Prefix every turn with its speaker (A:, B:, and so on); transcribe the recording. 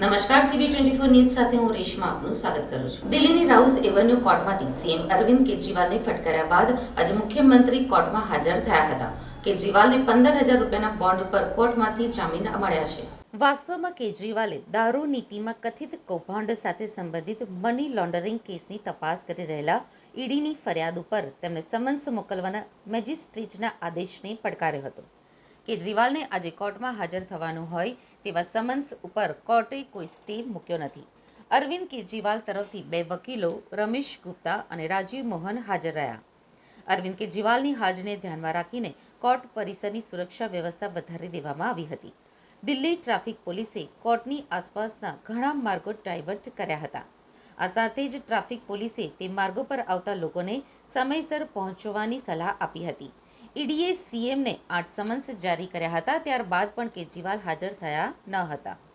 A: નમસ્કાર CB twenty four news સાથે હું રેશમા આપનું સ્વાગત કરું છું. દિલ્હીની રાઉઝ એવન્યુ કોર્ટમાંથી સીએમ અરવિંદ કેજરીવાલને ફટકાર્યા બાદ આજે મુખ્યમંત્રી કોર્ટમાં હાજર થયા હતા. કેજરીવાલને પંદર હજાર રૂપિયાના બોન્ડ ઉપર કોર્ટમાંથી જામીન મળ્યા છે. વાસ્તવમાં કેજરીવાલે દારૂ નીતિમાં કથિત કૌભાંડ સાથે સંબંધિત મની લોન્ડરિંગ કેસની તપાસ કરી રહેલા ઈડીની ફરિયાદ ઉપર તેમને સમન્સ મોકલવાના મેજિસ્ટ્રેટના આદેશને પડકાર્યો હતો. કેજરીવાલને આજે કોર્ટમાં હાજર થવાનું હોય તેવા સમન્સ ઉપર કોર્ટે કોઈ સ્ટે મૂક્યો નથી. અરવિંદ કેજરીવાલ તરફથી બે વકીલો, રમેશ ગુપ્તા અને રાજીવ મોહન હાજર રહ્યા. અરવિંદ કેજરીવાલની હાજરીને ધ્યાનમાં રાખીને કોર્ટ પરિસરની સુરક્ષા વ્યવસ્થા વધારી દેવામાં આવી હતી. દિલ્હી ટ્રાફિક પોલીસે કોર્ટની આસપાસના ઘણા માર્ગો ડાયવર્ટ કર્યા હતા. આ સાથે જ ટ્રાફિક પોલીસે તે માર્ગો પર આવતા લોકોને સમયસર પહોંચવાની સલાહ આપી હતી. ઈડીએ સીએમને આઠ સમન્સ જારી કર્યા હતા ત્યારબાદ પણ કેજરીવાલ હાજર થયા ન હતા.